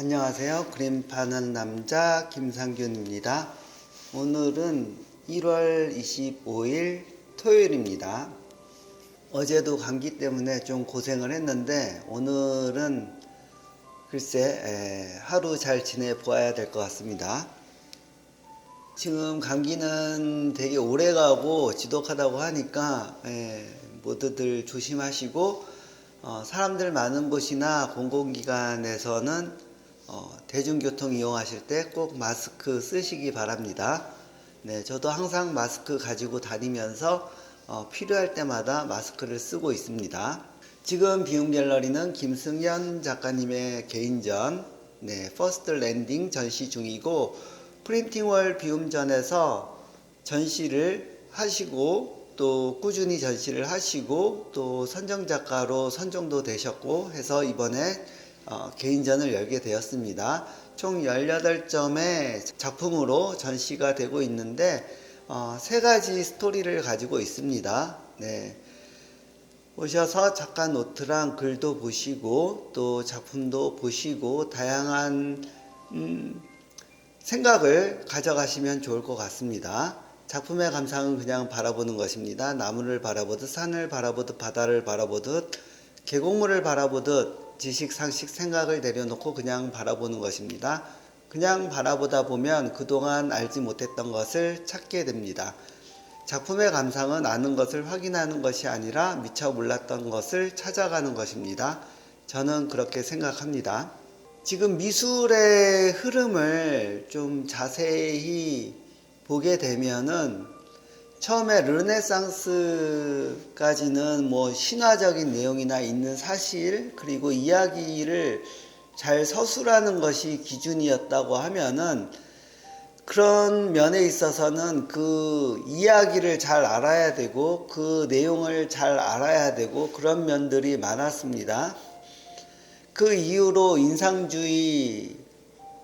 안녕하세요. 그림 파는 남자 김상균입니다. 오늘은 1월 25일 토요일입니다. 어제도 감기 때문에 좀 고생을 했는데 오늘은 글쎄 에, 하루 잘 지내 보아야 될 것 같습니다. 지금 감기는 되게 오래 가고 지독하다고 하니까 에, 모두들 조심하시고 어, 사람들 많은 곳이나 공공기관에서는 어, 대중교통 이용하실 때 꼭 마스크 쓰시기 바랍니다. 네, 저도 항상 마스크 가지고 다니면서 어, 필요할 때마다 마스크를 쓰고 있습니다. 지금 비움 갤러리는 김승현 작가님의 개인전, 네, 퍼스트 랜딩 전시 중이고 프린팅월 비움전에서 전시를 하시고 또 꾸준히 전시를 하시고 또 선정 작가로 선정도 되셨고 해서 이번에 어, 개인전을 열게 되었습니다. 총 18점의 작품으로 전시가 되고 있는데 어, 세 가지 스토리를 가지고 있습니다. 네. 오셔서 작가 노트랑 글도 보시고 또 작품도 보시고 다양한 음, 생각을 가져가시면 좋을 것 같습니다. 작품의 감상은 그냥 바라보는 것입니다. 나무를 바라보듯 산을 바라보듯 바다를 바라보듯 계곡물을 바라보듯 지식, 상식, 생각을 내려놓고 그냥 바라보는 것입니다. 그냥 바라보다 보면 그동안 알지 못했던 것을 찾게 됩니다. 작품의 감상은 아는 것을 확인하는 것이 아니라 미처 몰랐던 것을 찾아가는 것입니다. 저는 그렇게 생각합니다. 지금 미술의 흐름을 좀 자세히 보게 되면은 처음에 르네상스까지는 뭐 신화적인 내용이나 있는 사실 그리고 이야기를 잘 서술하는 것이 기준이었다고 하면은 그런 면에 있어서는 그 이야기를 잘 알아야 되고 그 내용을 잘 알아야 되고 그런 면들이 많았습니다. 그 이후로 인상주의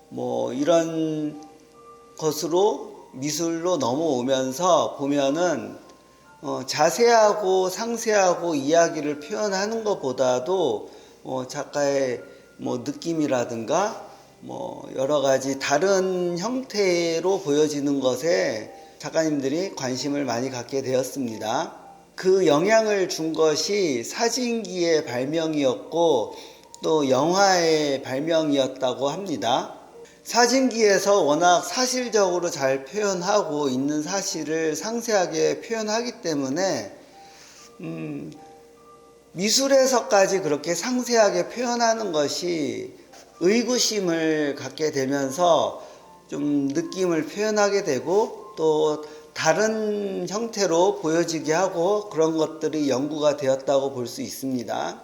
뭐 이런 것으로 미술로 넘어오면서 보면은 어, 자세하고 상세하고 이야기를 표현하는 것보다도 어, 작가의 뭐 느낌이라든가 뭐 여러 가지 다른 형태로 보여지는 것에 작가님들이 관심을 많이 갖게 되었습니다. 그 영향을 준 것이 사진기의 발명이었고 또 영화의 발명이었다고 합니다. 사진기에서 워낙 사실적으로 잘 표현하고 있는 사실을 상세하게 표현하기 때문에 음, 미술에서까지 그렇게 상세하게 표현하는 것이 의구심을 갖게 되면서 좀 느낌을 표현하게 되고 또 다른 형태로 보여지게 하고 그런 것들이 연구가 되었다고 볼 수 있습니다.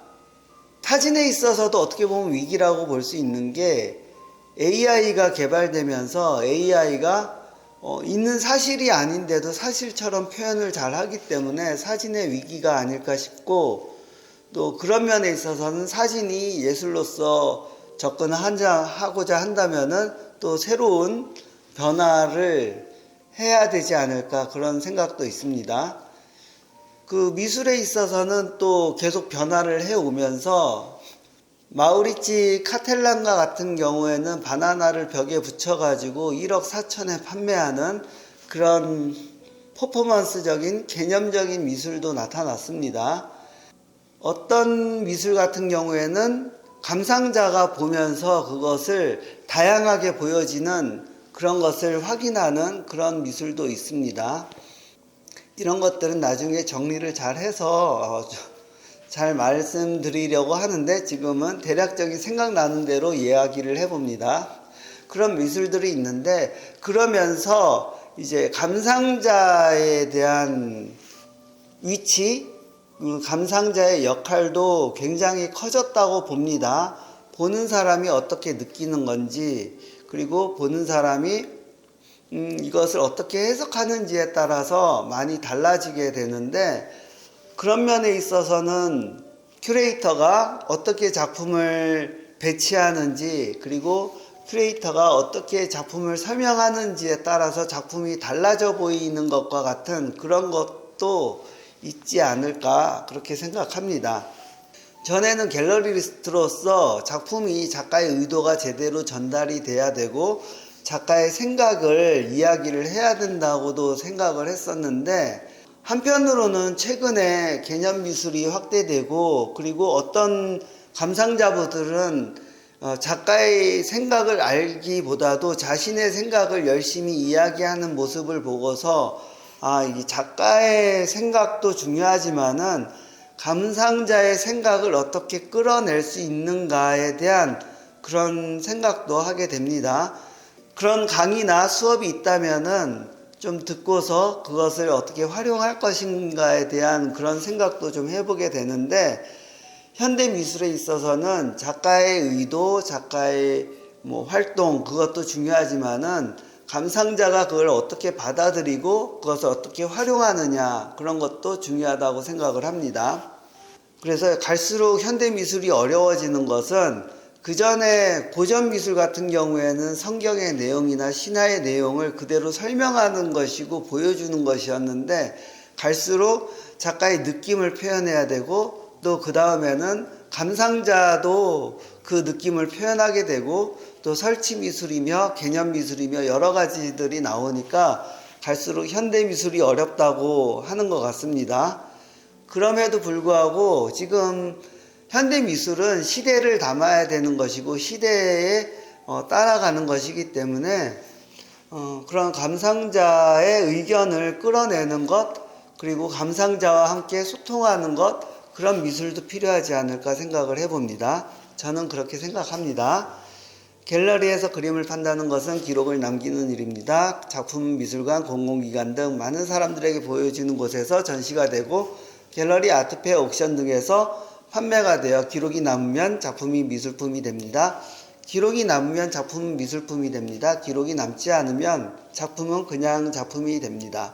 사진에 있어서도 어떻게 보면 위기라고 볼 수 있는 게 AI가 개발되면서 AI가 어, 있는 사실이 아닌데도 사실처럼 표현을 잘 하기 때문에 사진의 위기가 아닐까 싶고 또 그런 면에 있어서는 사진이 예술로서 접근하고자 한다면은 또 새로운 변화를 해야 되지 않을까 그런 생각도 있습니다. 그 미술에 있어서는 또 계속 변화를 해 오면서 마우리치 카텔란과 같은 경우에는 바나나를 벽에 붙여가지고 1억 4천에 판매하는 그런 퍼포먼스적인 개념적인 미술도 나타났습니다. 어떤 미술 같은 경우에는 감상자가 보면서 그것을 다양하게 보여지는 그런 것을 확인하는 그런 미술도 있습니다. 이런 것들은 나중에 정리를 잘 해서 잘 말씀드리려고 하는데 지금은 대략적인 생각나는 대로 이야기를 해봅니다. 그런 미술들이 있는데 그러면서 이제 감상자에 대한 위치, 그 감상자의 역할도 굉장히 커졌다고 봅니다. 보는 사람이 어떻게 느끼는 건지, 그리고 보는 사람이 음, 이것을 어떻게 해석하는지에 따라서 많이 달라지게 되는데, 그런 면에 있어서는 큐레이터가 어떻게 작품을 배치하는지, 그리고 큐레이터가 어떻게 작품을 설명하는지에 따라서 작품이 달라져 보이는 것과 같은 그런 것도 있지 않을까 그렇게 생각합니다. 전에는 갤러리스트로서 작품이 작가의 의도가 제대로 전달이 돼야 되고 작가의 생각을 이야기를 해야 된다고도 생각을 했었는데 한편으로는 최근에 개념 미술이 확대되고 그리고 어떤 감상자분들은 어, 작가의 생각을 알기보다도 자신의 생각을 열심히 이야기하는 모습을 보고서 아, 이 작가의 생각도 중요하지만은 감상자의 생각을 어떻게 끌어낼 수 있는가에 대한 그런 생각도 하게 됩니다. 그런 강의나 수업이 있다면은 좀 듣고서 그것을 어떻게 활용할 것인가에 대한 그런 생각도 좀 해보게 되는데 현대 미술에 있어서는 작가의 의도, 작가의 뭐 활동 그것도 중요하지만은 감상자가 그걸 어떻게 받아들이고 그것을 어떻게 활용하느냐 그런 것도 중요하다고 생각을 합니다. 그래서 갈수록 현대 미술이 어려워지는 것은 그 전에 고전 미술 같은 경우에는 성경의 내용이나 신화의 내용을 그대로 설명하는 것이고 보여주는 것이었는데 갈수록 작가의 느낌을 표현해야 되고 또 그 다음에는 감상자도 그 느낌을 표현하게 되고 또 설치 미술이며 개념 미술이며 여러 가지들이 나오니까 갈수록 현대 미술이 어렵다고 하는 것 같습니다. 그럼에도 불구하고 지금 현대 미술은 시대를 담아야 되는 것이고 시대에 어, 따라가는 것이기 때문에 어, 그런 감상자의 의견을 끌어내는 것 그리고 감상자와 함께 소통하는 것 그런 미술도 필요하지 않을까 생각을 해봅니다. 저는 그렇게 생각합니다. 갤러리에서 그림을 판다는 것은 기록을 남기는 일입니다. 작품 미술관, 공공기관 등 많은 사람들에게 보여지는 곳에서 전시가 되고 갤러리 아트페어 옥션 등에서 판매가 되어 기록이 남으면 작품이 미술품이 됩니다. 기록이 남으면 작품은 미술품이 됩니다. 기록이 남지 않으면 작품은 그냥 작품이 됩니다.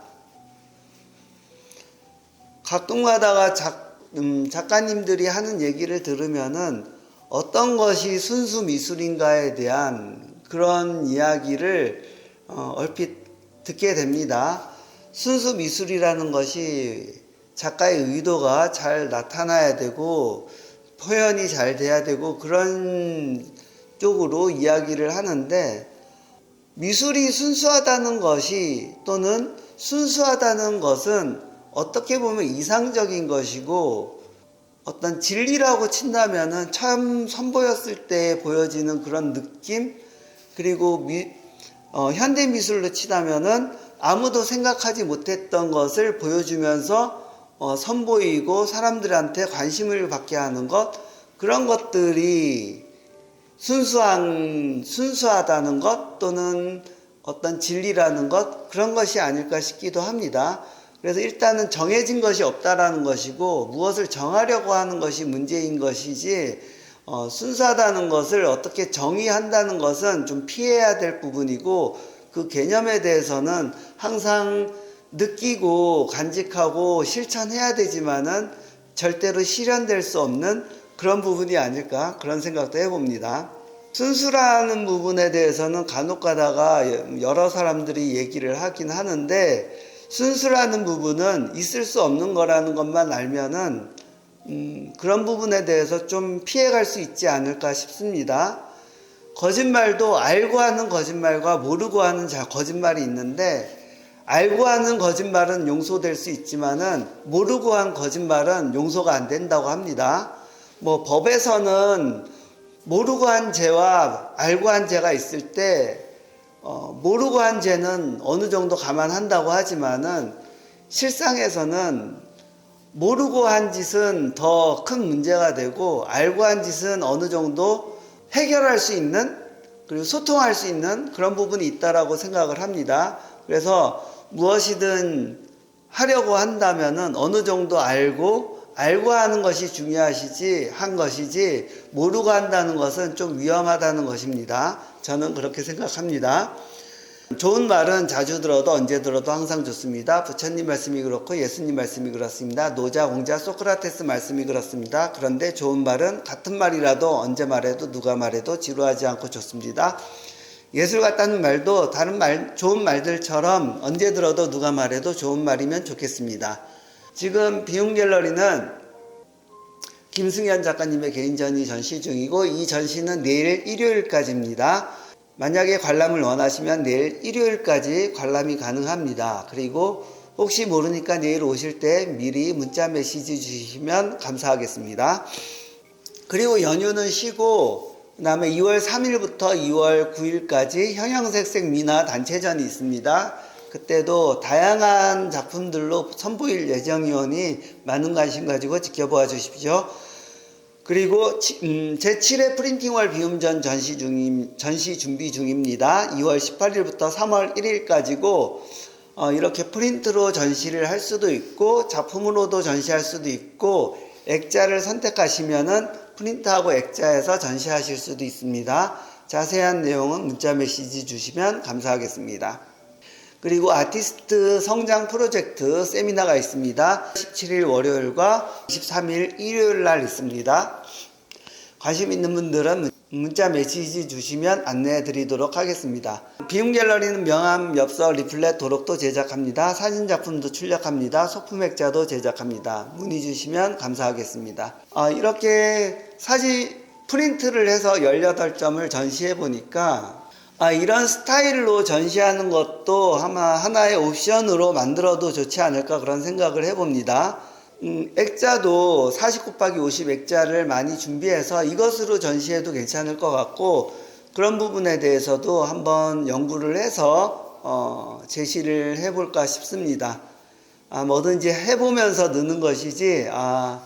가끔 가다가 작, 음, 작가님들이 하는 얘기를 들으면은 어떤 것이 순수 미술인가에 대한 그런 이야기를 어, 얼핏 듣게 됩니다. 순수 미술이라는 것이 작가의 의도가 잘 나타나야 되고 표현이 잘 돼야 되고 그런 쪽으로 이야기를 하는데 미술이 순수하다는 것이 또는 순수하다는 것은 어떻게 보면 이상적인 것이고 어떤 진리라고 친다면은 처음 선보였을 때 보여지는 그런 느낌? 그리고 미, 어, 현대 미술로 치다면은 아무도 생각하지 못했던 것을 보여주면서 어, 선보이고 사람들한테 관심을 받게 하는 것 그런 것들이 순수한 순수하다는 것 또는 어떤 진리라는 것 그런 것이 아닐까 싶기도 합니다. 그래서 일단은 정해진 것이 없다라는 것이고 무엇을 정하려고 하는 것이 문제인 것이지 어, 순수하다는 것을 어떻게 정의한다는 것은 좀 피해야 될 부분이고 그 개념에 대해서는 항상 느끼고 간직하고 실천해야 되지만은 절대로 실현될 수 없는 그런 부분이 아닐까 그런 생각도 해봅니다. 순수라는 부분에 대해서는 간혹 가다가 여러 사람들이 얘기를 하긴 하는데 순수라는 부분은 있을 수 없는 거라는 것만 알면은 음, 그런 부분에 대해서 좀 피해갈 수 있지 않을까 싶습니다. 거짓말도 알고 하는 거짓말과 모르고 하는 자 거짓말이 있는데 알고 하는 거짓말은 용서될 수 있지만은 모르고 한 거짓말은 용서가 안 된다고 합니다. 뭐 법에서는 모르고 한 죄와 알고 한 죄가 있을 때 어, 모르고 한 죄는 어느 정도 감안한다고 하지만은 실상에서는 모르고 한 짓은 더 큰 문제가 되고 알고 한 짓은 어느 정도 해결할 수 있는 그리고 소통할 수 있는 그런 부분이 있다라고 생각을 합니다. 그래서 무엇이든 하려고 한다면은 어느 정도 알고 알고 하는 것이 중요하시지 한 것이지 모르고 한다는 것은 좀 위험하다는 것입니다. 저는 그렇게 생각합니다. 좋은 말은 자주 들어도 언제 들어도 항상 좋습니다. 부처님 말씀이 그렇고 예수님 말씀이 그렇습니다. 노자, 공자, 소크라테스 말씀이 그렇습니다. 그런데 좋은 말은 같은 말이라도 언제 말해도 누가 말해도 지루하지 않고 좋습니다. 예술 같다는 말도 다른 말, 좋은 말들처럼 언제 들어도 누가 말해도 좋은 말이면 좋겠습니다. 지금 비용 갤러리는 김승현 작가님의 개인전이 전시 중이고 이 전시는 내일 일요일까지입니다. 만약에 관람을 원하시면 내일 일요일까지 관람이 가능합니다. 그리고 혹시 모르니까 내일 오실 때 미리 문자 메시지 주시면 감사하겠습니다. 그리고 연휴는 쉬고 그 다음에 2월 3일부터 2월 9일까지 형형색색 미나 단체전이 있습니다. 그때도 다양한 작품들로 선보일 예정이오니 많은 관심 가지고 지켜봐 주십시오. 그리고 치- 음, 제7회 프린팅월 비움전 전시 중임 전시 준비 중입니다. 2월 18일부터 3월 1일까지고 어, 이렇게 프린트로 전시를 할 수도 있고 작품으로도 전시할 수도 있고 액자를 선택하시면은 프린트하고 액자에서 전시하실 수도 있습니다. 자세한 내용은 문자 메시지 주시면 감사하겠습니다. 그리고 아티스트 성장 프로젝트 세미나가 있습니다. 17일 월요일과 23일 일요일 날 있습니다. 관심 있는 분들은 문- 문자 메시지 주시면 안내해 드리도록 하겠습니다. 비움 갤러리는 명함, 엽서, 리플렛, 도록도 제작합니다. 사진 작품도 출력합니다. 소품 액자도 제작합니다. 문의 주시면 감사하겠습니다. 아, 이렇게 사진 프린트를 해서 18점을 전시해 보니까 아, 이런 스타일로 전시하는 것도 아마 하나의 옵션으로 만들어도 좋지 않을까 그런 생각을 해봅니다. 음, 액자도 40 곱하기 50 액자를 많이 준비해서 이것으로 전시해도 괜찮을 것 같고 그런 부분에 대해서도 한번 연구를 해서 어, 제시를 해볼까 싶습니다. 아, 뭐든지 해보면서 느는 것이지 아,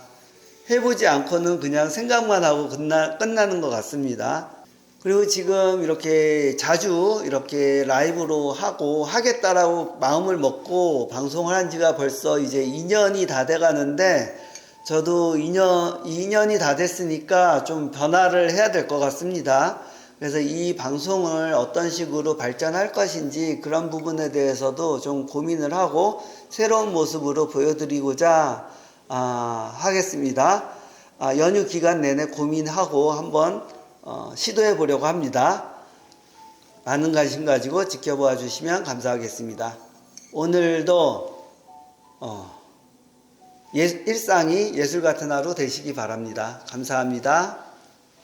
해보지 않고는 그냥 생각만 하고 끝나, 끝나는 것 같습니다. 그리고 지금 이렇게 자주 이렇게 라이브로 하고 하겠다라고 마음을 먹고 방송을 한 지가 벌써 이제 2년이 다 돼 가는데 저도 2년, 2년이 다 됐으니까 좀 변화를 해야 될 것 같습니다. 그래서 이 방송을 어떤 식으로 발전할 것인지 그런 부분에 대해서도 좀 고민을 하고 새로운 모습으로 보여드리고자 아, 하겠습니다. 아, 연휴 기간 내내 고민하고 한번 어, 시도해 보려고 합니다. 많은 관심 가지고 지켜봐 주시면 감사하겠습니다. 오늘도 어, 예- 일상이 예술 같은 하루 되시기 바랍니다. 감사합니다.